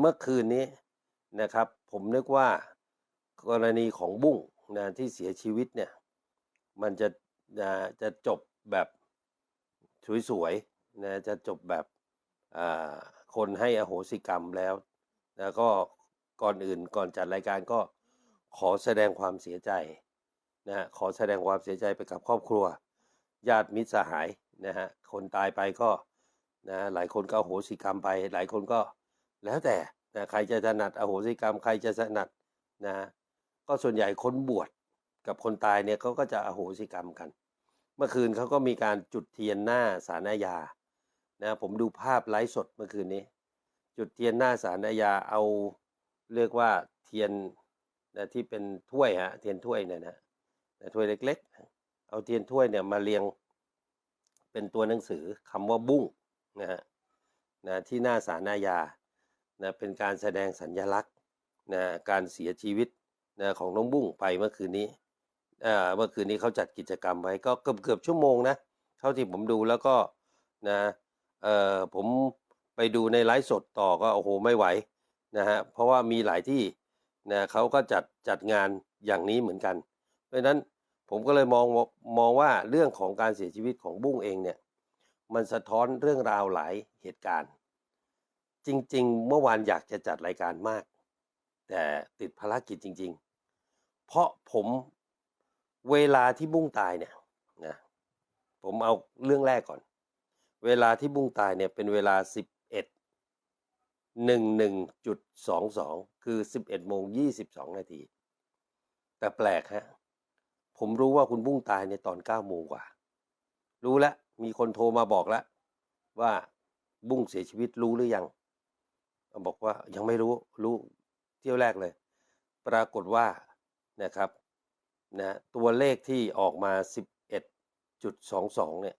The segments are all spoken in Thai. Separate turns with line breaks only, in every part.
เมื่อคืนนี้นะครับ ผมนึกว่ากรณีของบุ้งนะที่เสียชีวิตเนี่ย มันจะนะจะจบแบบสวยๆนะจะจบแบบอ่าคนให้อโหสิกรรมแล้วแล้วก็ก่อนอื่นก่อนจัดรายการก็ขอแสดงความเสียใจนะขอแสดงความเสียใจไปกับครอบครัว ญาติมิตรสหายนะฮะคนตายไปก็นะหลายคนก็โหสิกรรมไป หลายคนก็ แล้วแต่นะใครจะถนัดอโหสิกรรม ใครจะถนัดนะก็ส่วนใหญ่คนบวชกับคนตายเนี่ยเขาก็จะอโหสิกรรมกัน เมื่อคืนเขาก็มีการจุดเทียนหน้าสารอาญานะผมดูภาพไลฟ์สดเมื่อคืนนี้ จุดเทียนหน้าสารอาญาเอาเรียกว่าเทียนนะที่เป็นถ้วยฮะเทียนถ้วยเนี่ยนะนะถ้วยเล็กๆ เอาเทียนถ้วยเนี่ยมาเรียงเป็นตัวหนังสือคำว่าบุ้งนะฮะนะที่หน้าสารอาญา นะเป็นการแสดงสัญญลักษณ์นะการเสียชีวิตนะของน้องบุ้งไปเมื่อคืนนี้เมื่อคืนนี้เขาจัดกิจกรรมไว้ก็เกือบเกือบชั่วโมงนะเท่าที่ผมดูแล้วก็นะเออผมไปดูในไลฟ์สดต่อก็โอ้โหไม่ไหวนะฮะเพราะว่ามีหลายที่นะเขาก็จัดจัดงานอย่างนี้เหมือนกัน เพราะนั้นผมก็เลยมองมองว่าเรื่องของการเสียชีวิตของบุ้งเองเนี่ยมันสะท้อนเรื่องราวหลายเหตุการณ์ จริง ๆ เมื่อวานอยากจะจัดรายการมาก แต่ติดภารกิจจริง ๆ เพราะผมเวลาที่บุ้งตายเนี่ยนะผมเอาเรื่องแรกก่อน เวลาที่บุ้งตายเนี่ยเป็นเวลา 11 11.22 คือ 11โมง22 นาที แต่แปลกฮะ ผมรู้ว่าคุณบุ้งตายในตอน 9 โมงกว่า รู้แล้ว มีคนโทรมาบอกแล้ว ว่าบุ้งเสียชีวิตรู้หรือยัง บอกว่ายังไม่รู้รู้เที่ยวแรกเลย ปรากฏว่านะครับนะตัวเลขที่ออกมา 11.22 เนี่ย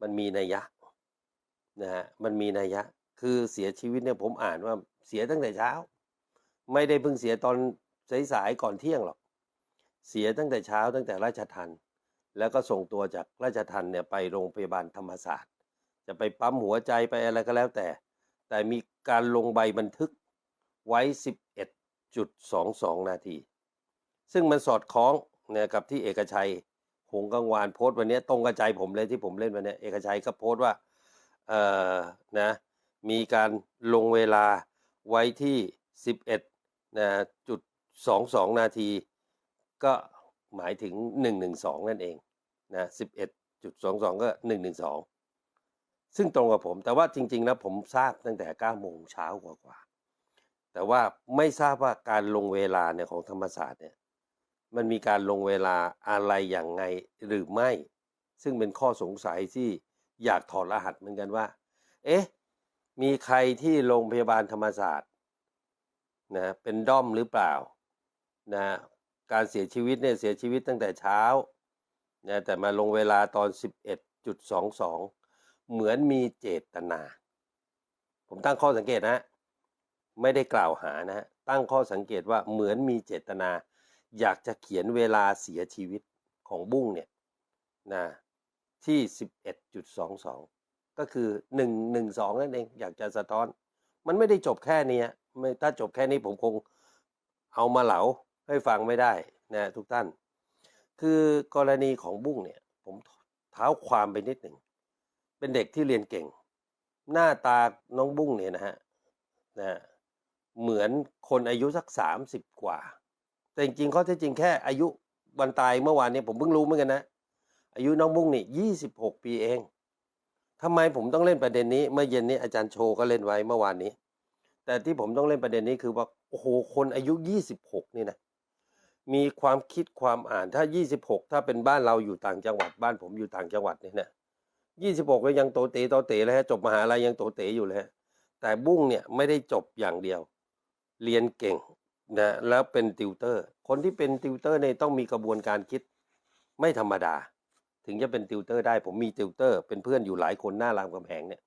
มันมีนัยยะนะฮะมันมีนัยยะ คือเสียชีวิตเนี่ยผมอ่านว่าเสียตั้งแต่เช้า ไม่ได้เพิ่งเสียตอนสายๆก่อนเที่ยงหรอก เสียตั้งแต่เช้าตั้งแต่ราชทันแล้วก็ส่งตัวจากราชทันเนี่ยไปโรงพยาบาลธรรมศาสตร์ จะไปปั๊มหัวใจไปอะไรก็แล้วแต่ แต่มีการลงใบบันทึกไว้ 11.22 นาที ซึ่งมันสอดคล้องเนี่ยกับที่เอกชัย หงกังวานโพสต์วันนี้ตรงกับใจผมเลยที่ผมเล่นวันนี้เอกชัยก็โพสต์ว่าเอ่อนะมีการลงเวลาไว้ที่ 11นะจุด22 นาที ก็หมายถึง 112 นั่นเองนะ11.22 ก็ 112 ซึ่งตรงกับผม แต่ว่าจริง ๆ แล้วผมทราบตั้งแต่9โมงเช้ากว่าๆแต่ว่าไม่ทราบว่าการลงเวลาเนี่ยของธรรมศาสตร์เนี่ยมันมีการลงเวลาอะไรอย่างไงหรือไม่ ซึ่งเป็นข้อสงสัยที่อยากถอดรหัสเหมือนกันว่า เอ๊ะ มีใครที่โรงพยาบาลธรรมศาสตร์นะเป็นด้อมหรือเปล่านะการเสียชีวิตเนี่ยเสียชีวิตตั้งแต่เช้านะแต่มาลงเวลาตอน 11.22 เหมือนมีเจตนา ผมตั้งข้อสังเกตนะ ไม่ได้กล่าวหานะตั้งข้อสังเกตว่าเหมือนมีเจตนา อยากจะเขียนเวลาเสียชีวิตของบุ้งเนี่ยนะที่ 11.22 ก็คือ 112 นั่นเอง อยากจะสะท้อน มันไม่ได้จบแค่นี้ไม่ถ้าจบแค่นี้ผมคงเอามาเหลาให้ฟังไม่ได้นะทุกท่าน คือกรณีของบุ้งเนี่ย ผมเท้าความไปนิดหนึ่ง เป็นเด็กที่เรียนเก่ง หน้าตาน้องบุ้งเนี่ยนะฮะนะเหมือนคนอายุสักสามสิบกว่า แต่จริงๆข้อเท็จจริงแค่อายุวันตายเมื่อวานเนี่ยผมเพิ่งรู้เหมือนกันนะ อายุน้องบุ้งนี่ยี่สิบหกปีเองทำไมผมต้องเล่นประเด็นนี้ เมื่อเย็นนี้อาจารย์โชก็เล่นไว้เมื่อวานนี้ แต่ที่ผมต้องเล่นประเด็นนี้คือว่าโอ้โหคนอายุยี่สิบหกนี่นะมีความคิดความอ่านถ้ายี่สิบหกถ้าเป็นบ้านเราอยู่ต่างจังหวัดบ้านผมอยู่ต่างจังหวัดเนี่ยนะ ยี่สิบหกก็ยังโตเตโตเตเลยฮะจบมหาลัยยังโตเตอยู่เลยฮะแต่บุ้งเนี่ยไม่ได้จบอย่างเดียว เรียนเก่งนะแล้วเป็นติวเตอร์ คนที่เป็นติวเตอร์เนี่ยต้องมีกระบวนการคิดไม่ธรรมดา ถึงจะเป็นติวเตอร์ได้ผมมีติวเตอร์ เป็นเพื่อนอยู่หลายคนหน้ารามคำแหงเนี่ย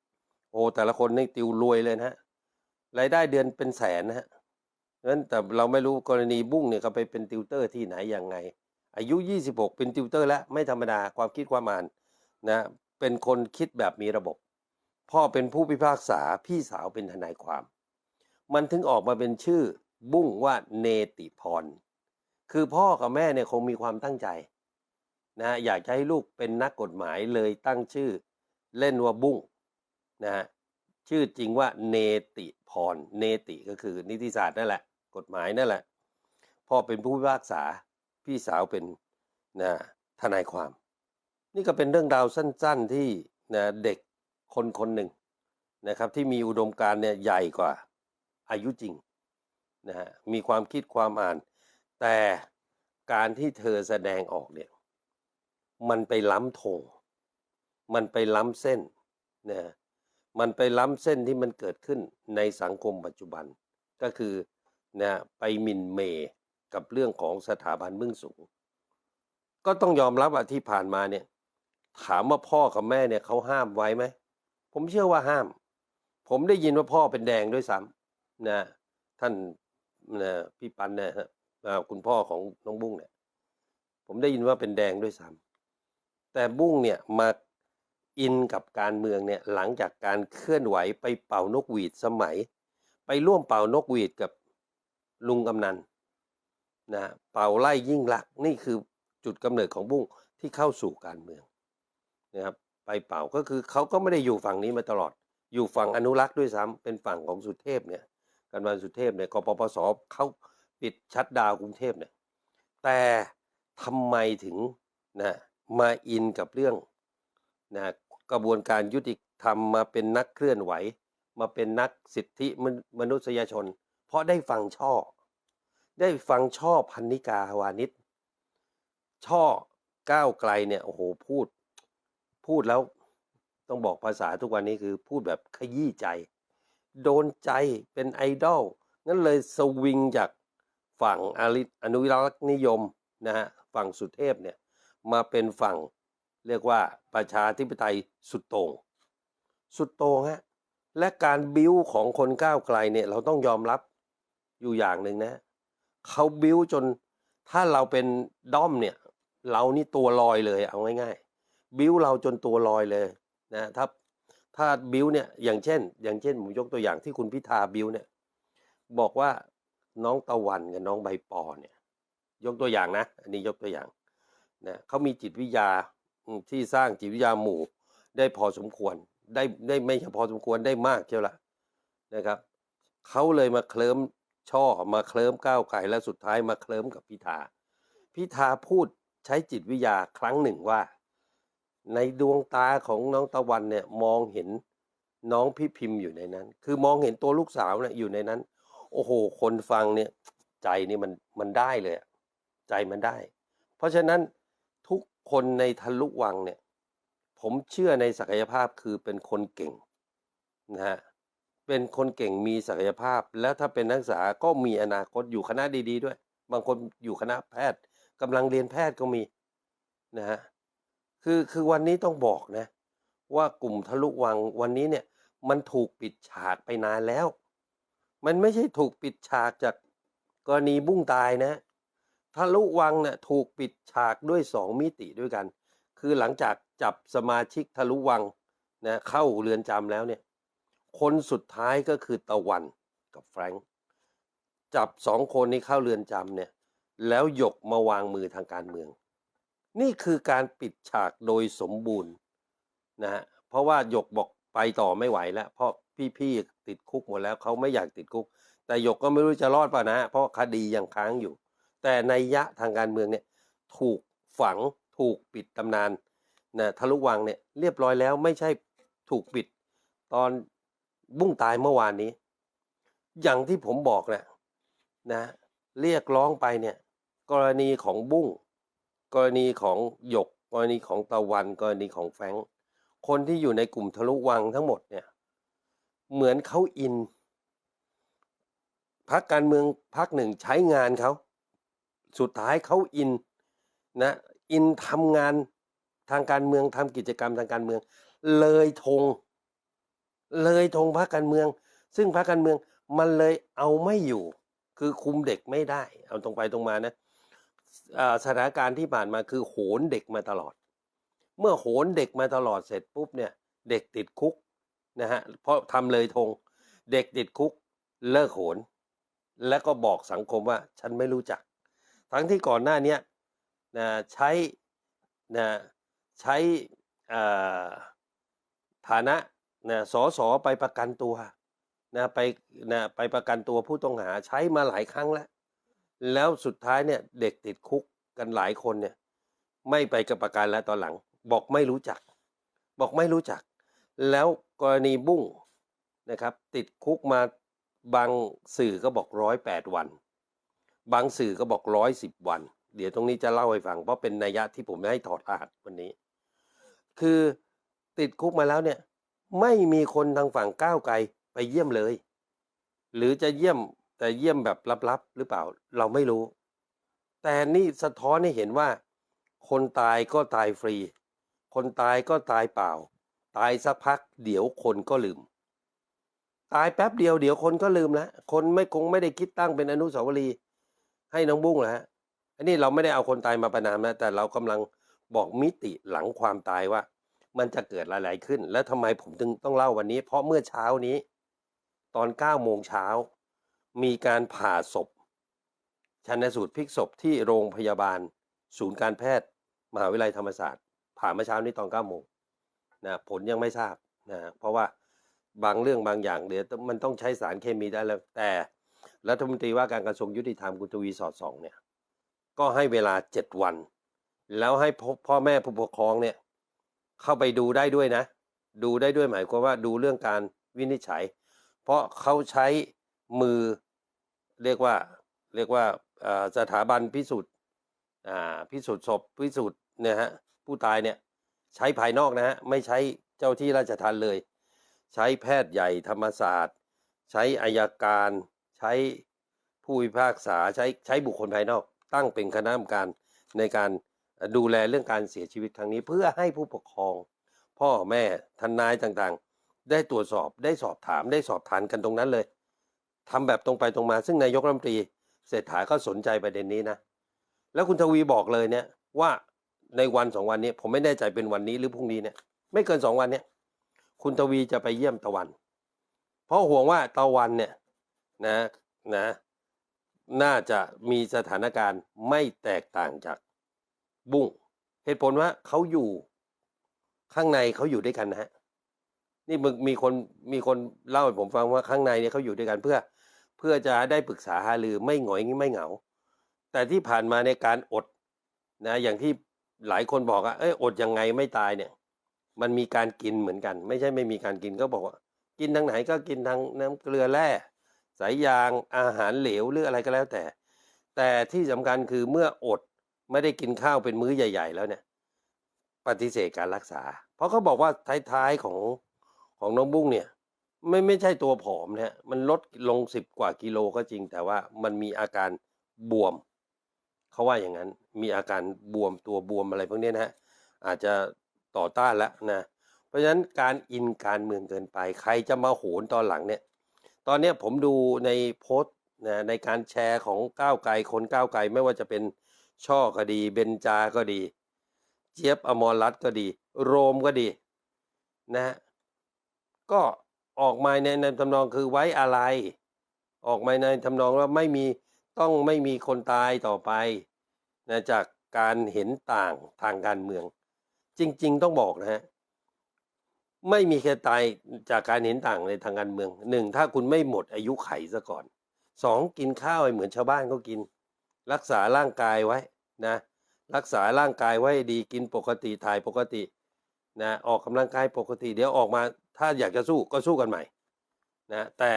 โอ้แต่ละคนนี่ติวรวยเลยนะฮะรายได้เดือนเป็นแสนนะฮะนั้นแต่เราไม่รู้กรณีบุ้งเนี่ยเขาไปเป็นติวเตอร์ที่ไหนยังไง อายุ 26 เป็นติวเตอร์แล้วไม่ธรรมดาความคิดความอ่านนะ เป็นคนคิดแบบมีระบบ พ่อเป็นผู้พิพากษาพี่สาวเป็นทนายความ มันถึงออกมาเป็นชื่อบุ้งว่าเนติพร คือพ่อกับแม่เนี่ยคงมีความตั้งใจนะอยากจะให้ลูกเป็นนักกฎหมายเลยตั้งชื่อเล่นว่าบุ้งนะฮะชื่อจริงว่าเนติพร เนติก็คือนิติศาสตร์นั่นแหละ กฎหมายนั่นแหละพ่อเป็นผู้พิพากษาพี่สาวเป็นนะทนายความ นี่ก็เป็นเรื่องราวสั้น ๆที่นะเด็กคนคนหนึ่งนะครับ ที่มีอุดมการณ์เนี่ยใหญ่กว่าอายุจริงนะฮะมีความคิดความอ่าน แต่การที่เธอแสดงออกเนี่ยมันไปล้ำธงมันไปล้ำเส้นนะมันไปล้ำเส้นที่มันเกิดขึ้นในสังคมปัจจุบัน ก็คือนะไปมินเมกับเรื่องของสถาบันเบื้องสูง ก็ต้องยอมรับว่าที่ผ่านมาเนี่ย ถามว่าพ่อกับแม่เนี่ยเขาห้ามไว้ไหม ผมเชื่อว่าห้าม ผมได้ยินว่าพ่อเป็นแดงด้วยซ้ำนะท่านนะพี่ปันเนี่ยฮะคุณพ่อของน้องบุ้งเนี่ย ผมได้ยินว่าเป็นแดงด้วยซ้ำแต่บุ้งเนี่ยมาอินกับการเมืองเนี่ยหลังจากการเคลื่อนไหวไปเป่านกหวีดสมัย ไปร่วมเป่านกหวีดกับลุงกำนันนะเป่าไล่ยิ่งลักนี่คือจุดกำเนิดของบุ้งที่เข้าสู่การเมือง นะครับไปเป่าก็คือเขาก็ไม่ได้อยู่ฝั่งนี้มาตลอด อยู่ฝั่งอนุรักษ์ด้วยซ้ำเป็นฝั่งของสุเทพเนี่ยกันวันสุเทพเนี่ยกปปสเขาปิดชัดดาวกรุงเทพเนี่ยแต่ทำไมถึงนะมาอินกับเรื่องนะกระบวนการยุติธรรมมาเป็นนักเคลื่อนไหว มาเป็นนักสิทธิมนมนุษยชน เพราะได้ฟังช่อ ได้ฟังช่อพันนิกาวานิชช่อก้าวไกลเนี่ยโอ้โหพูด พูดแล้วต้องบอกภาษาทุกวันนี้คือพูดแบบขยี้ใจ โดนใจเป็นไอดอลงั้นเลยสวิงจากฝั่งอริอนุรักษ์นิยมนะฮะฝั่งสุเทพเนี่ยมาเป็นฝั่งเรียกว่าประชาธิปไตยสุดโต่งสุดโต่งฮะและการบิ้วของคนก้าวไกลเนี่ยเราต้องยอมรับอยู่อย่างหนึ่งนะเขาบิ้วจนถ้าเราเป็นด้อมเนี่ย เรานี่ตัวลอยเลยเอาง่าย บิ้วเราจนตัวลอยเลยนะถ้าถ้าบิ้วเนี่ยอย่างเช่น อย่างเช่นผมยกตัวอย่างที่คุณพิธาบิ้วเนี่ยบอกว่าน้องตะวันกับน้องใบปอเนี่ย ยกตัวอย่างนะ อันนี้ยกตัวอย่างนะเขามีจิตวิทยาที่สร้างจิตวิทยาหมู่ได้พอสมควร ได้ได้ไม่ใช่พอสมควรได้มากเชียวละนะครับเขาเลยมาเคลิ้มช่อมาเคลิ้มก้าวไกลและสุดท้ายมาเคลิ้มกับพิธาพิธาพูดใช้จิตวิทยาครั้งหนึ่งว่า ในดวงตาของน้องตะวันเนี่ยมองเห็นน้องพี่พิมพ์อยู่ในนั้น คือมองเห็นตัวลูกสาวเนี่ยอยู่ในนั้น โอ้โห คนฟังเนี่ย ใจนี่มันมันได้เลยอะใจมันได้ เพราะฉะนั้นทุกคนในทะลุวังเนี่ย ผมเชื่อในศักยภาพคือเป็นคนเก่งนะฮะเป็นคนเก่งมีศักยภาพ แล้วถ้าเป็นนักศึกษาก็มีอนาคตอยู่คณะดี ๆ ด้วย บางคนอยู่คณะแพทย์กำลังเรียนแพทย์ก็มีนะฮะ คือคือวันนี้ต้องบอกนะ ว่ากลุ่มทะลุวังวันนี้เนี่ย มันถูกปิดฉากไปนานแล้ว มันไม่ใช่ถูกปิดฉากจากกรณีบุ้งตายนะ ทะลุวังเนะ่ยถูกปิดฉากด้วยสองมิติด้วยกัน คือหลังจากจับสมาชิกทะลุวังนะเข้าเรือนจำแล้วเนี่ย คนสุดท้ายก็คือตะวันกับแฟรงค์จับสองคนนี้เข้าเรือนจำเนี่ย แล้วหยกมาวางมือทางการเมือง นี่คือการปิดฉากโดยสมบูรณ์นะฮะเพราะว่าหยกบอกไปต่อไม่ไหวแล้ว เพราะพี่ๆติดคุกหมดแล้วเขาไม่อยากติดคุก แต่หยกก็ไม่รู้จะรอดป่ะนะ เพราะคดียังค้างอยู่ แต่ในยะทางการเมืองเนี่ยถูกฝังถูกปิดตำนานนะทะลุวังเนี่ยเรียบร้อยแล้วไม่ใช่ถูกปิด ตอนบุ้งตายเมื่อวานนี้ อย่างที่ผมบอกแหละนะเรียกร้องไปเนี่ยกรณีของบุ้ง กรณีของหยก กรณีของตะวัน กรณีของแฟงคนที่อยู่ในกลุ่มทะลุวังทั้งหมดเนี่ยเหมือนเขาอินพักการเมืองพักหนึ่งใช้งานเขา สุดท้ายเขาอินนะอินทำงานทางการเมืองทำกิจกรรมทางการเมือง เลยธงเลยธงพรรคการเมือง ซึ่งพรรคการเมืองมันเลยเอาไม่อยู่ คือคุมเด็กไม่ได้ เอาตรงไปตรงมานะ สถานการณ์ที่ผ่านมาคือโหนเด็กมาตลอด เมื่อโหนเด็กมาตลอดเสร็จปุ๊บเนี่ย เด็กติดคุกนะฮะเพราะทำเลยธงเด็กติดคุกเลิกโหน และก็บอกสังคมว่าฉันไม่รู้จัก ทั้งที่ก่อนหน้านี้นะใช้นะใช้ฐานะนะสอสอไปประกันตัวนะไปนะไปประกันตัวผู้ต้องหาใช้มาหลายครั้งแล้ว แล้วสุดท้ายเนี่ยเด็กติดคุกกันหลายคนเนี่ย ไม่ไปกับประกันแล้วตอนหลัง บอกไม่รู้จัก บอกไม่รู้จัก แล้วกรณีบุ้งนะครับ ติดคุกมาบางสื่อก็บอกร้อยแปดวัน บางสื่อก็บอกร้อยสิบวัน เดี๋ยวตรงนี้จะเล่าให้ฟัง เพราะเป็นนัยยะที่ผมให้ถอดรหัสวันนี้ คือติดคุกมาแล้วเนี่ย ไม่มีคนทางฝั่งก้าวไกลไปเยี่ยมเลย หรือจะเยี่ยม แต่เยี่ยมแบบลับๆหรือเปล่าเราไม่รู้ แต่นี่สะท้อนให้เห็นว่า คนตายก็ตายฟรี คนตายก็ตายเปล่า ตายสักพัก เดี๋ยวคนก็ลืม ตายแป๊บเดียวเดี๋ยวคนก็ลืมแล้วคนไม่คงไม่ได้คิดตั้งเป็นอนุสาวรีย์ให้น้องบุ้งแล้วฮะอันนี้เราไม่ได้เอาคนตายมาประนามนะแต่เรากำลังบอกมิติหลังความตายว่า มันจะเกิดอะไรขึ้น และทำไมผมถึงต้องเล่าวันนี้ เพราะเมื่อเช้านี้ ตอน9โมงเช้า มีการผ่าศพชันสูตรพลิกศพที่โรงพยาบาล ศูนย์การแพทย์ มหาวิทยาลัยธรรมศาสตร์ ผ่าเมื่อเช้านี้ตอน9โมงนะผลยังไม่ทราบนะเพราะว่าบางเรื่องบางอย่างเดี๋ยวมันต้องใช้สารเคมีได้แล้ว แต่รัฐมนตรีว่าการกระทรวงยุติธรรมคุณทวีสอดส่องเนี่ยก็ให้เวลาเจ็ดวัน แล้วให้พ่อพ่อแม่ผู้ปกครองเนี่ยเข้าไปดูได้ด้วยนะ ดูได้ด้วยหมายความว่าดูเรื่องการวินิจฉัย เพราะเขาใช้มือ เรียกว่าเรียกว่าสถาบันพิสูจน์พิสูจน์ศพพิสูจน์เนี่ยฮะผู้ตายเนี่ยใช้ภายนอกนะฮะไม่ใช้เจ้าที่ราชทัณฑ์เลย ใช้แพทย์ใหญ่ธรรมศาสตร์ ใช้อายการใช้ผู้พิพากษาใช้ใช้บุคคลภายนอก ตั้งเป็นคณะกรรมการในการดูแลเรื่องการเสียชีวิตครั้งนี้ เพื่อให้ผู้ปกครอง พ่อแม่ทนายต่างๆ ได้ตรวจสอบได้สอบถามได้สอบทานกันตรงนั้นเลย ทำแบบตรงไปตรงมา ซึ่งนายกรัฐมนตรีเศรษฐาก็สนใจประเด็นนี้นะ แล้วคุณทวีบอกเลยเนี่ยว่าในวันสองวันนี้ ผมไม่แน่ใจเป็นวันนี้หรือพรุ่งนี้เนี่ยไม่เกินสองวันเนี่ยคุณทวีจะไปเยี่ยมตะวัน เพราะห่วงว่าตะวันเนี่ยนะนะน่าจะมีสถานการณ์ไม่แตกต่างจากบุ้งเหตุผลว่าเขาอยู่ข้างในเขาอยู่ด้วยกันนะฮะนี่มึงมีคนมีคนเล่าให้ผมฟังว่าข้างในเนี่ยเขาอยู่ด้วยกันเพื่อ เพื่อจะได้ปรึกษาหารือไม่หงอยไม่เหงา แต่ที่ผ่านมาในการอดนะอย่างที่หลายคนบอกอะเอ้ยอดยังไงไม่ตายเนี่ย มันมีการกินเหมือนกัน ไม่ใช่ไม่มีการกินก็บอกว่า กินทางไหนก็กินทางน้ำเกลือแร่สายยางอาหารเหลวหรืออะไรก็แล้วแต่ แต่ที่สำคัญคือเมื่ออดไม่ได้กินข้าวเป็นมื้อใหญ่ ๆ แล้วเนี่ย ปฏิเสธการรักษา เพราะเขาบอกว่าท้ายๆของของน้องบุ้งเนี่ย ไม่ไม่ใช่ตัวผอมนะฮะมันลดลงสิบกว่ากิโลก็จริง แต่ว่ามันมีอาการบวม เขาว่าอย่างนั้น มีอาการบวมตัวบวมอะไรพวกนี้นะฮะอาจจะต่อต้านแล้วนะ เพราะฉะนั้นการอินการเมืองเกินไป ใครจะมาโหนตอนหลังเนี่ย ตอนเนี้ยผมดูในโพสต์นะในการแชร์ของก้าวไกลคนก้าวไกลไม่ว่าจะเป็นช่อก็ดี เบนจาก็ดี เจี๊ยบอมรรัตก็ดี โรมก็ดี นะฮะก็ ออกมาในในทำนองคือไว้อะไร ออกมาในทำนองว่าไม่มีต้องไม่มีคนตายต่อไปนะจากการเห็นต่างทางการเมือง จริง ๆ ต้องบอกนะฮะไม่มีใครตายจากการเห็นต่างในทางการเมืองหนึ่งถ้าคุณไม่หมดอายุไขซะก่อนสองกินข้าวเหมือนชาวบ้านเขากิน รักษาร่างกายไว้นะ รักษาร่างกายไว้ดีกินปกติถ่ายปกตินะออกกำลังกายปกติ เดี๋ยวออกมา ถ้าอยากจะสู้ก็สู้กันใหม่นะแต่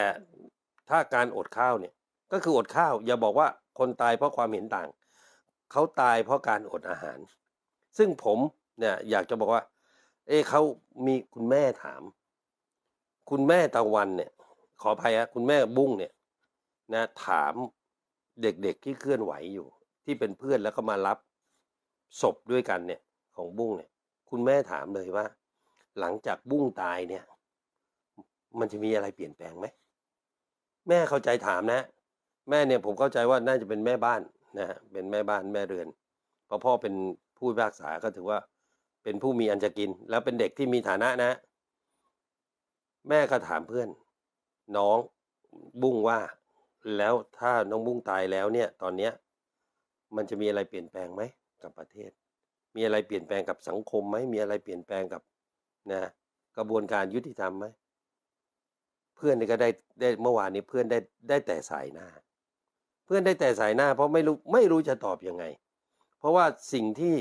ถ้าการอดข้าวเนี่ยก็คืออดข้าว อย่าบอกว่าคนตายเพราะความเห็นต่าง เขาตายเพราะการอดอาหาร ซึ่งผมเนี่ยอยากจะบอกว่า เอ้เขามีคุณแม่ถาม คุณแม่ตะวันเนี่ย ขออภัยฮะคุณแม่บุ้งเนี่ยนะถามเด็กๆที่เคลื่อนไหวอยู่ ที่เป็นเพื่อนแล้วก็มารับศพด้วยกันเนี่ย ของบุ้งเนี่ย คุณแม่ถามเลยว่า หลังจากบุ้งตายเนี่ย มันจะมีอะไรเปลี่ยนแปลงไหมแม่เข้าใจถามนะ แม่เนี่ยผมเข้าใจว่าน่าจะเป็นแม่บ้านนะฮะเป็นแม่บ้านแม่เรือนเพราะพ่อเป็นผู้พิพากษาก็ถือว่า เป็นผู้มีอันจะกิน แล้วเป็นเด็กที่มีฐานะนะ แม่ก็ถามเพื่อน น้องบุ้งว่า แล้วถ้าน้องบุ้งตายแล้วเนี่ย ตอนเนี้ย มันจะมีอะไรเปลี่ยนแปลงไหมกับประเทศ มีอะไรเปลี่ยนแปลงกับสังคมไหมมีอะไรเปลี่ยนแปลงกับ นะกระบวนการยุติธรรมไหมเพื่อนนี่ก็ได้ได้เมื่อวานนี้เพื่อนได้ได้แต่สายหน้า เพื่อนได้แต่สายหน้า เพราะไม่รู้ไม่รู้จะตอบยังไง เพราะว่าสิ่งที่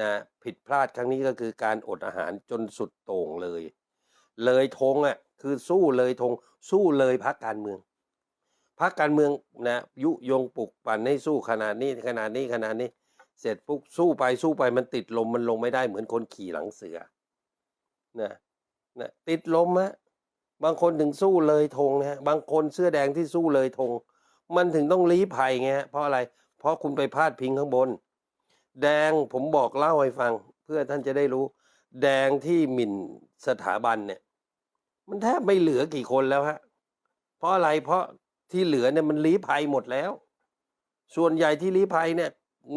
นะผิดพลาดครั้งนี้ก็คือการอดอาหารจนสุดโต่งเลย เลยธงอะคือสู้เลยธงสู้เลยพักการเมืองพักการเมืองนะยุยงปลุกปั่นให้สู้ขนาดนี้ขนาดนี้ขนาดนี้ เสร็จปุ๊บสู้ไปสู้ไปมันติดลมมันลงไม่ได้เหมือนคนขี่หลังเสือ นะนะติดลมฮะบางคนถึงสู้เลยธงนะฮะบางคนเสื้อแดงที่สู้เลยธงมันถึงต้องลี้ภัยไงฮะเพราะอะไร เพราะคุณไปพาดพิงข้างบน แดงผมบอกเล่าให้ฟัง เพื่อท่านจะได้รู้ แดงที่หมิ่นสถาบันเนี่ย มันแทบไม่เหลือกี่คนแล้วฮะเพราะอะไรเพราะที่เหลือเนี่ยมันลี้ภัยหมดแล้ว ส่วนใหญ่ที่ลี้ภัยเนี่ย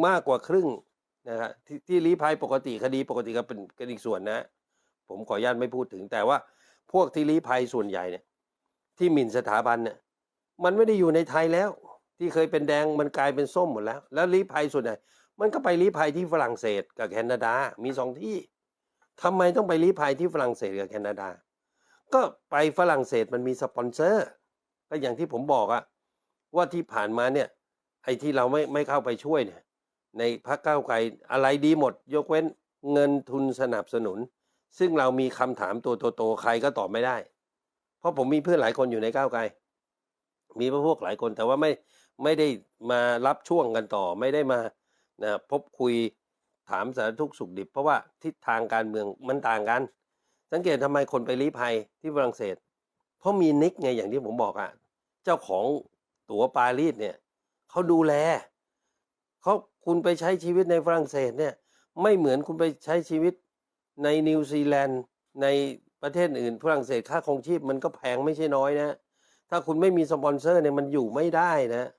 มากกว่าครึ่งนะครับที่ที่ลี้ภัยปกติคดีปกติก็เป็นกันอีกส่วนนะ ผมขออนุญาตไม่พูดถึง แต่ว่าพวกที่ลี้ภัยส่วนใหญ่เนี่ยที่หมิ่นสถาบันเนี่ยมันไม่ได้อยู่ในไทยแล้ว ที่เคยเป็นแดงมันกลายเป็นส้มหมดแล้ว แล้วลี้ภัยส่วนใหญ่มันก็ไปลี้ภัยที่ฝรั่งเศสกับแคนาดา มีสองที่ทำไมต้องไปลี้ภัยที่ฝรั่งเศสกับแคนาดา ก็ไปฝรั่งเศสมันมีสปอนเซอร์ก็อย่างที่ผมบอกอะว่าที่ผ่านมาเนี่ยไอ้ที่เราไม่ไม่เข้าไปช่วยเนี่ยในพรรคก้าวไกลอะไรดีหมด ยกเว้นเงินทุนสนับสนุน ซึ่งเรามีคำถามตัวโตๆใครก็ตอบไม่ได้ เพราะผมมีเพื่อนหลายคนอยู่ในก้าวไกล มีพวกหลายคนแต่ว่าไม่ไม่ได้มารับช่วงกันต่อไม่ได้มานะพบคุยถามสารทุกสุขดิบ เพราะว่าทิศทางการเมืองมันต่างกัน สังเกตทำไมคนไปลี้ภัยที่ฝรั่งเศส เพราะมีนิกไงอย่างที่ผมบอกอะเจ้าของตั๋วปารีสเนี่ยเขาดูแลเขาคุณไปใช้ชีวิตในฝรั่งเศสเนี่ย ไม่เหมือนคุณไปใช้ชีวิต ในนิวซีแลนด์ในประเทศอื่นฝรั่งเศสค่าครองชีพมันก็แพงไม่ใช่น้อยนะ ถ้าคุณไม่มีสปอนเซอร์เนี่ยมันอยู่ไม่ได้นะ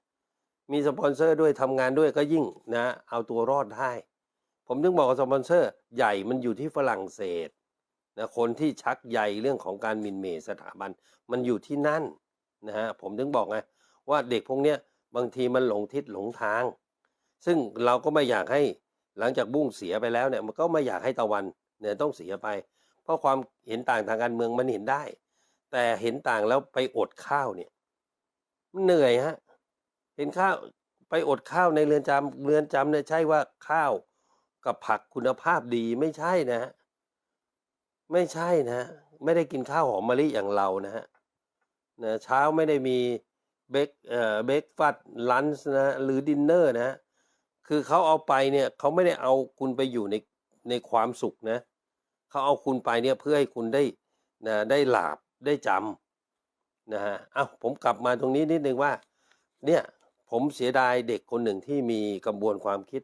มีสปอนเซอร์ด้วยทำงานด้วยก็ยิ่งนะ เอาตัวรอดได้ ผมถึงบอกว่าสปอนเซอร์ใหญ่มันอยู่ที่ฝรั่งเศสนะคนที่ชักใยเรื่องของการมินเมสถาบันมันอยู่ที่นั่นนะฮะผมถึงบอกไงว่าเด็กพวกเนี้ยบางทีมันหลงทิศหลงทาง ซึ่งเราก็ไม่อยากให้หลังจากบุ้งเสียไปแล้วเนี่ยมันก็ไม่อยากให้ตะวัน เนี่ยต้องเสียไป เพราะความเห็นต่างทางการเมืองมันเห็นได้ แต่เห็นต่างแล้วไปอดข้าวเนี่ยมันเหนื่อยฮะเห็นข้าวไปอดข้าวในเรือนจำเรือนจำเนี่ยใช่ว่าข้าวกับผักคุณภาพดีไม่ใช่นะฮะไม่ใช่นะฮะไม่ได้กินข้าวหอมมะลิอย่างเรานะฮะนะเช้าไม่ได้มีเบกเอ่อเบกฟัดลันช์นะหรือดินเนอร์นะฮะคือเขาเอาไปเนี่ยเขาไม่ได้เอาคุณไปอยู่ใน ในความสุขนะเขาเอาคุณไปเนี่ยเพื่อให้คุณได้นะได้หลาบได้จำนะฮะอ้าวผมกลับมาตรงนี้นิดนึงว่า เนี่ยผมเสียดายเด็กคนหนึ่งที่มีกระบวนความคิด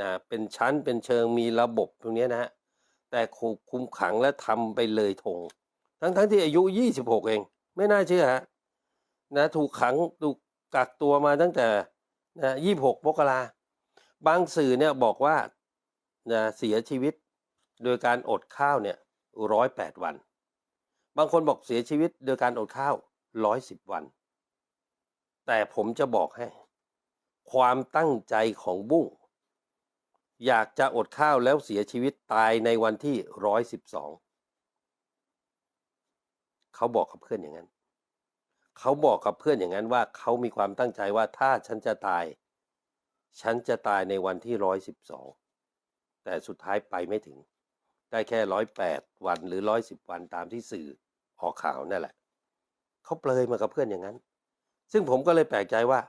นะเป็นชั้นเป็นเชิงมีระบบตรงนี้นะฮะแต่ถูกคุมขังและทำไปเลยธงทั้งทั้งที่อายุ 26 เอง ไม่น่าเชื่อฮะนะถูกขังถูกกักตัวมาตั้งแต่นะ26มกราบางสื่อเนี่ยบอกว่า นะเสียชีวิตโดยการอดข้าวเนี่ยร้อยแปดวัน บางคนบอกเสียชีวิตโดยการอดข้าวร้อยสิบวัน แต่ผมจะบอกให้ ความตั้งใจของบุ้งอยากจะอดข้าวแล้วเสียชีวิตตายในวันที่ร้อยสิบสองเขาบอกกับเพื่อนอย่างนั้น เขาบอกกับเพื่อนอย่างนั้นว่าเขามีความตั้งใจว่าถ้าฉันจะตาย ฉันจะตายในวันที่ร้อยสิบสอง แต่สุดท้ายไปไม่ถึง ได้แค่ร้อยแปดวันหรือร้อยสิบวันตามที่สื่อออกข่าวนั่นแหละเขาเปลยมากับเพื่อนอย่างนั้น ซึ่งผมก็เลยแปลกใจว่า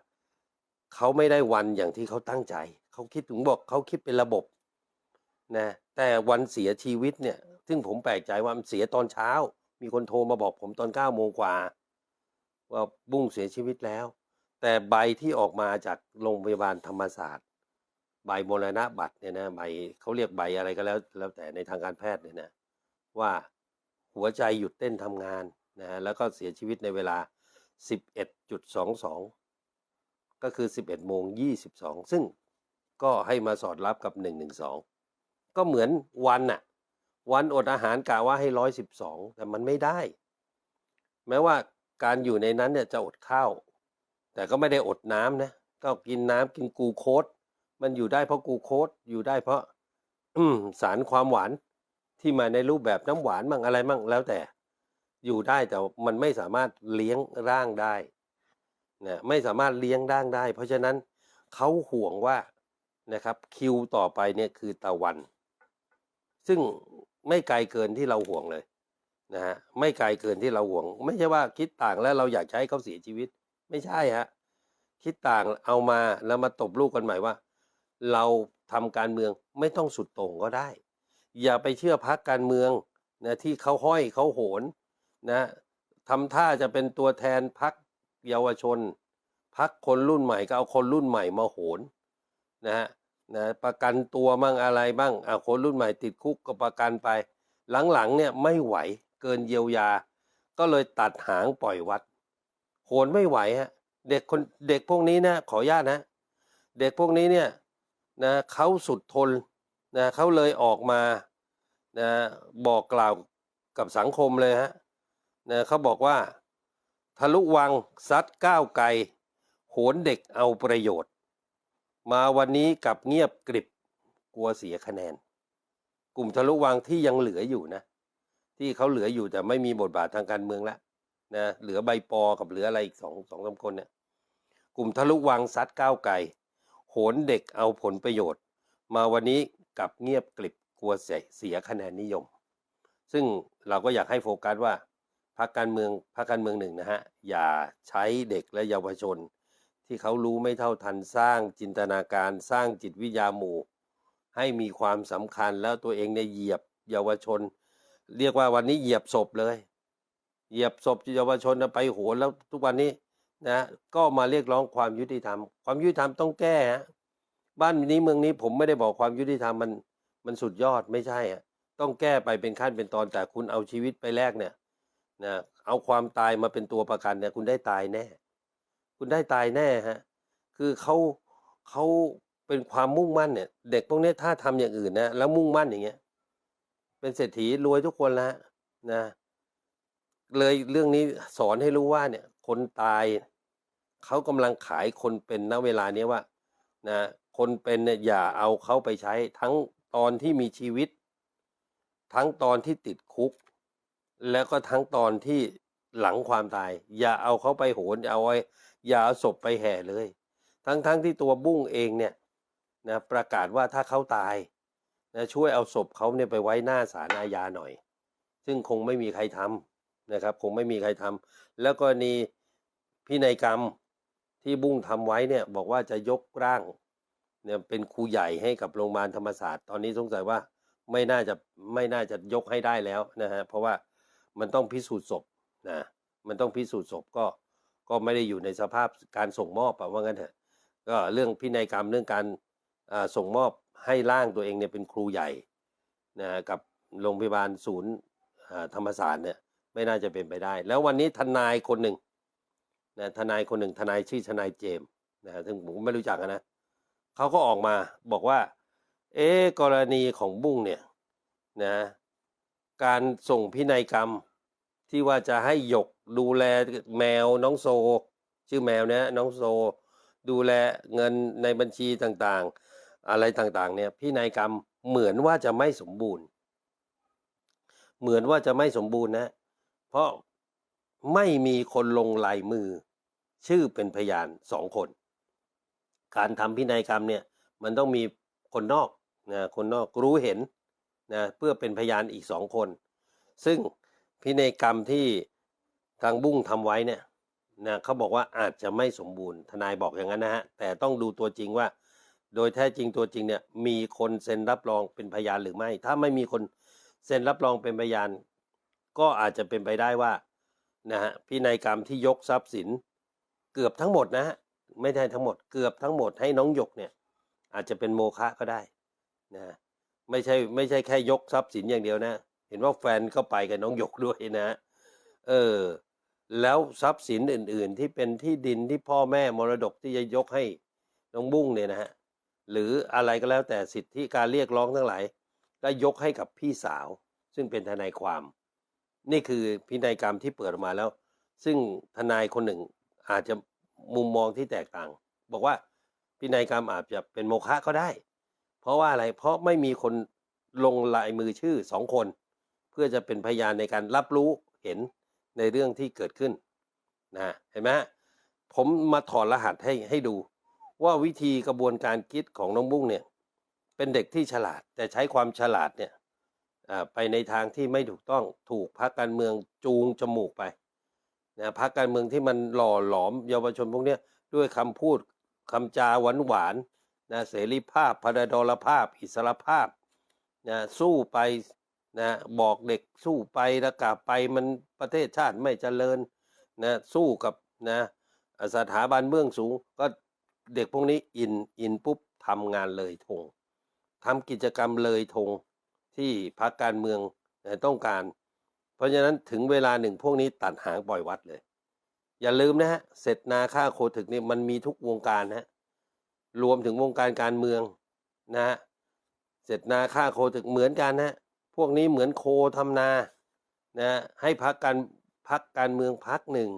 เขาไม่ได้วันอย่างที่เขาตั้งใจ เขาคิดถึงบอกเขาคิดเป็นระบบนะแต่วันเสียชีวิตเนี่ย ซึ่งผมแปลกใจว่ามันเสียตอนเช้า มีคนโทรมาบอกผมตอนเก้าโมงกว่า ว่าบุ้งเสียชีวิตแล้ว แต่ใบที่ออกมาจากโรงพยาบาลธรรมศาสตร์ ใบมรณะบัตรเนี่ยนะใบเขาเรียกใบอะไรก็แล้ว แล้วแต่ในทางการแพทย์เนี่ยนะว่าหัวใจหยุดเต้นทำงานนะฮะแล้วก็เสียชีวิตในเวลา 11.22 ก็คือ 11โมง22 ซึ่งก็ให้มาสอดรับกับ 112 ก็เหมือนวันน่ะวันอดอาหารกะว่าให้ 112 แต่มันไม่ได้ แม้ว่าการอยู่ในนั้นเนี่ยจะอดข้าว แต่ก็ไม่ได้อดน้ำนะ ก็กินน้ำกินกูโคส มันอยู่ได้เพราะกูโคสอยู่ได้เพราะ อืมสารความหวานที่มาในรูปแบบน้ำหวานมั่งอะไรมั่งแล้วแต่ อยู่ได้แต่มันไม่สามารถเลี้ยงร่างได้นะไม่สามารถเลี้ยงร่างได้ เพราะฉะนั้นเขาห่วงว่านะครับคิวต่อไปเนี่ยคือตะวัน ซึ่งไม่ไกลเกินที่เราห่วงเลยนะฮะไม่ไกลเกินที่เราห่วง ไม่ใช่ว่าคิดต่างแล้วเราอยากให้เขาเสียชีวิต ไม่ใช่ฮะคิดต่างเอามาแล้วมาตบลูกกันใหม่ว่า เราทำการเมืองไม่ต้องสุดโต่งก็ได้ อย่าไปเชื่อพักการเมืองนะที่เขาห้อยเขาโหนนะทำท่าจะเป็นตัวแทนพักเยาวชน พักคนรุ่นใหม่ก็เอาคนรุ่นใหม่มาโหนนะฮะนะประกันตัวมั่งอะไรบ้างเอาคนรุ่นใหม่ติดคุกก็ประกันไป หลังๆเนี่ยไม่ไหวเกินเยียวยา ก็เลยตัดหางปล่อยวัดโหนไม่ไหวฮะเด็กคนเด็กพวกนี้นะขออนุญาตนะเด็กพวกนี้เนี่ย นะเขาสุดทนนะเขาเลยออกมานะบอกกล่าวกับสังคมเลยฮะนะเขาบอกว่า ทะลุวังซัดก้าวไกลโหนเด็กเอาประโยชน์ มาวันนี้กับเงียบกริบกลัวเสียคะแนน กลุ่มทะลุวังที่ยังเหลืออยู่นะ ที่เขาเหลืออยู่แต่ไม่มีบทบาททางการเมืองแล้วนะเหลือใบปอกับเหลืออะไรอีกสองสองสาคนเนี่ยกลุ่มทะลุวังซัดก้าวไกล โหนเด็กเอาผลประโยชน์ มาวันนี้กลับเงียบกลิบกลัวเสียคะแนนนิยม ซึ่งเราก็อยากให้โฟกัสว่าพรรคการเมืองพรรคการเมืองหนึ่งนะฮะ อย่าใช้เด็กและเยาวชน ที่เขารู้ไม่เท่าทันสร้างจินตนาการสร้างจิตวิทยาหมู่ ให้มีความสำคัญแล้วตัวเองเนี่ยเหยียบเยาวชน เรียกว่าวันนี้เหยียบศพเลย เหยียบศพเยาวชนไปโหนแล้วทุกวันนี้ นะก็มาเรียกร้องความยุติธรรม ความยุติธรรมต้องแก้ฮะบ้านนี้เมืองนี้ผมไม่ได้บอกความยุติธรรมมันมันสุดยอดไม่ใช่อะต้องแก้ไปเป็นขั้นเป็นตอนแต่คุณเอาชีวิตไปแลกเนี่ยนะเอาความตายมาเป็นตัวประกันเนี่ยคุณได้ตายแน่ คุณได้ตายแน่ฮะคือเขาเขาเป็นความมุ่งมั่นเนี่ย เด็กพวกนี้ถ้าทำอย่างอื่นนะแล้วมุ่งมั่นอย่างเงี้ย เป็นเศรษฐีรวยทุกคนแล้วนะ เลยเรื่องนี้สอนให้รู้ว่าเนี่ย คนตาย เขากำลังขายคนเป็นณเวลาเนี้ยว่านะคนเป็นเนี่ยอย่าเอาเขาไปใช้ทั้งตอนที่มีชีวิต ทั้งตอนที่ติดคุก แล้วก็ทั้งตอนที่หลังความตาย อย่าเอาเขาไปโหนเอาไว้อย่าเอาศพไปแห่เลย ทั้งทั้งที่ตัวบุ้งเองเนี่ยนะประกาศว่าถ้าเขาตายนะช่วยเอาศพเขาเนี่ยไปไว้หน้าศาลอาญาหน่อย ซึ่งคงไม่มีใครทำนะครับ คงไม่มีใครทำแล้วก็นีพินัยกรรม ที่บุ้งทำไว้เนี่ยบอกว่าจะยกร่างเนี่ยเป็นครูใหญ่ให้กับโรงพยาบาลธรรมศาสตร์ ตอนนี้สงสัยว่าไม่น่าจะไม่น่าจะยกให้ได้แล้วนะฮะเพราะว่ามันต้องพิสูจน์ศพนะมันต้องพิสูจน์ศพก็ก็ไม่ได้อยู่ในสภาพการส่งมอบอะว่างั้นเถอะก็เรื่องพินัยกรรมเรื่องการอ่าส่งมอบให้ร่างตัวเองเนี่ยเป็นครูใหญ่นะกับโรงพยาบาลศูนย์ธรรมศาสตร์เนี่ยไม่น่าจะเป็นไปได้ แล้ววันนี้ทนายคนหนึ่ง นะทนายคนหนึ่งทนายชื่อทนายเจมส์นะซึ่งผมไม่รู้จักนะเขาก็ออกมาบอกว่า เอ๊กรณีของบุ้งเนี่ยนะการส่งพินัยกรรมที่ว่าจะให้หยกดูแลแมวน้องโซ ชื่อแมวเนี่ยน้องโซ ดูแลเงินในบัญชีต่างๆ อะไรต่างๆเนี่ยพินัยกรรมเหมือนว่าจะไม่สมบูรณ์ เหมือนว่าจะไม่สมบูรณ์นะ เพราะ ไม่มีคนลงลายมือ ชื่อเป็นพยานสองคน การทำพินัยกรรมเนี่ยมันต้องมีคนนอกนะคนนอกรู้เห็นนะเพื่อเป็นพยานอีกสองคน ซึ่งพินัยกรรมที่ทางบุ้งทำไว้เนี่ยนะเขาบอกว่าอาจจะไม่สมบูรณ์ทนายบอกอย่างนั้นนะฮะแต่ต้องดูตัวจริงว่า โดยแท้จริงตัวจริงเนี่ยมีคนเซ็นรับรองเป็นพยานหรือไม่ ถ้าไม่มีคนเซ็นรับรองเป็นพยาน ก็อาจจะเป็นไปได้ว่า นะฮะพินัยกรรมที่ยกทรัพย์สิน เกือบทั้งหมดนะฮะไม่ใช่ทั้งหมดเกือบทั้งหมดให้น้องหยกเนี่ย อาจจะเป็นโมฆะก็ได้นะไม่ใช่ไม่ใช่แค่ยกทรัพย์สินอย่างเดียวนะ เห็นว่าแฟนก็ไปกับน้องหยกด้วยนะเออแล้วทรัพย์สินอื่น ๆ ที่เป็นที่ดินที่พ่อแม่มรดกที่จะยกให้น้องบุ้งเนี่ยนะฮะหรืออะไรก็แล้วแต่สิทธิการเรียกร้องทั้งหลายก็ยกให้กับพี่สาว ซึ่งเป็นทนายความ นี่คือพินัยกรรมที่เปิดออกมาแล้ว ซึ่งทนายคนหนึ่งอาจจะมุมมองที่แตกต่าง บอกว่าพินัยกรรมอาจจะเป็นโมฆะก็ได้ เพราะว่าอะไรเพราะไม่มีคนลงลายมือชื่อสองคน เพื่อจะเป็นพยานในการรับรู้เห็นในเรื่องที่เกิดขึ้นนะเห็นไหมผมมาถอดรหัสให้ให้ดู ว่าวิธีกระบวนการคิดของน้องบุ้งเนี่ย เป็นเด็กที่ฉลาด แต่ใช้ความฉลาดเนี่ย ไปในทางที่ไม่ถูกต้องถูกพรรคการเมืองจูงจมูกไปนะพรรคการเมืองที่มันหล่อหลอมเยาวชนพวกนี้ด้วยคำพูดคำจาหวานหวานนะเสรีภาพพระดลภาพ อิสรภาพนะสู้ไปนะบอกเด็กสู้ไปแล้วกลับไปมันประเทศชาติไม่เจริญนะสู้กับนะสถาบันเบื้องสูงก็เด็กพวกนี้อินอินปุ๊บทำงานเลยทงทำกิจกรรมเลยธง ที่พรรคการเมืองต้องการ เพราะฉะนั้นถึงเวลาหนึ่งพวกนี้ตัดหางปล่อยวัดเลย อย่าลืมนะฮะเสร็จนาค่าโคถึกนี่มันมีทุกวงการนะรวมถึงวงการการเมืองนะฮะเสร็จนาค่าโคถึกเหมือนกันนะพวกนี้เหมือนโคทำนานะฮะให้พักการพักการเมืองพักหนึ่ง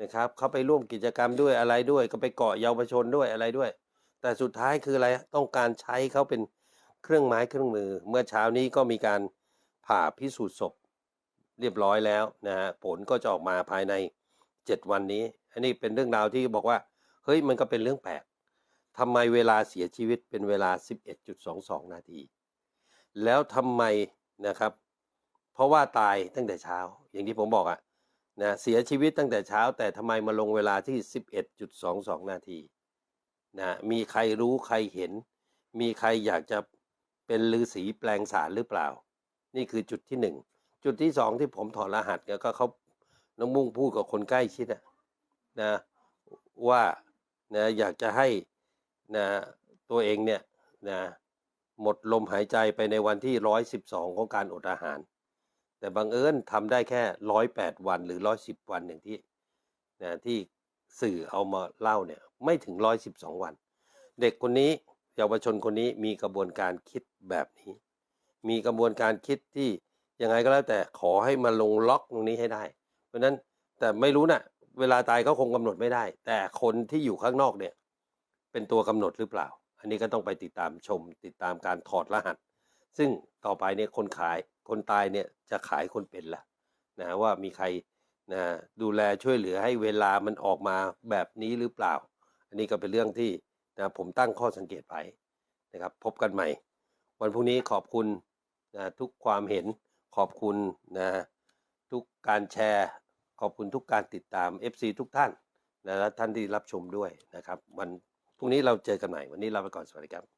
นะครับเขาไปร่วมกิจกรรมด้วยอะไรด้วย ก็ไปเกาะเยาวชนด้วยอะไรด้วย แต่สุดท้ายคืออะไรต้องการใช้เขาเป็น เครื่องไม้เครื่องมือ เมื่อเช้านี้ก็มีการผ่าพิสูจน์ศพเรียบร้อยแล้วนะฮะผลก็จะออกมาภายในเจ็ดวันนี้ อันนี้เป็นเรื่องราวที่บอกว่า เฮ้ยมันก็เป็นเรื่องแปลกทำไมเวลาเสียชีวิตเป็นเวลา 11.22 นาที แล้วทำไมนะครับ เพราะว่าตายตั้งแต่เช้า อย่างที่ผมบอกอะนะเสียชีวิตตั้งแต่เช้า แต่ทำไมมาลงเวลาที่ 11.22 นาทีนะมีใครรู้ใครเห็น มีใครอยากจะ เป็นฤาษีแปลงสารหรือเปล่า นี่คือจุดที่หนึ่งจุดที่สองที่ผมถอดรหัสก็เขาน้องมุ่งพูดกับคนใกล้ชิดะนะว่านะอยากจะให้นะตัวเองเนี่ยนะหมดลมหายใจไปในวันที่ร้อยสิบสองของการอดอาหาร แต่บังเอิญทำได้แค่ร้อยแปดวันหรือร้อยสิบวันอย่างที่นะที่สื่อเอามาเล่าเนี่ยไม่ถึงร้อยสิบสองวัน เด็กคนนี้ เยาวชนคนนี้มีกระบวนการคิดแบบนี้ มีกระบวนการคิดที่ยังไงก็แล้วแต่ขอให้มาลงล็อกตรงนี้ให้ได้ เพราะนั้นแต่ไม่รู้นะเวลาตายก็คงกำหนดไม่ได้ แต่คนที่อยู่ข้างนอกเนี่ย เป็นตัวกำหนดหรือเปล่า อันนี้ก็ต้องไปติดตามชม ติดตามการถอดรหัส ซึ่งต่อไปเนี่ยคนขายคนตายเนี่ยจะขายคนเป็นละนะว่ามีใครนะดูแลช่วยเหลือให้เวลามันออกมาแบบนี้หรือเปล่า อันนี้ก็เป็นเรื่องที่ นะผมตั้งข้อสังเกตไว้นะครับ พบกันใหม่ วันพรุ่งนี้ขอบคุณนะทุกความเห็นขอบคุณนะทุกการแชร์ ขอบคุณทุกการติดตาม FC ทุกท่านนะและท่านที่รับชมด้วยนะครับ วันพรุ่งนี้เราเจอกันใหม่ วันนี้ลาไปก่อนสวัสดีครับ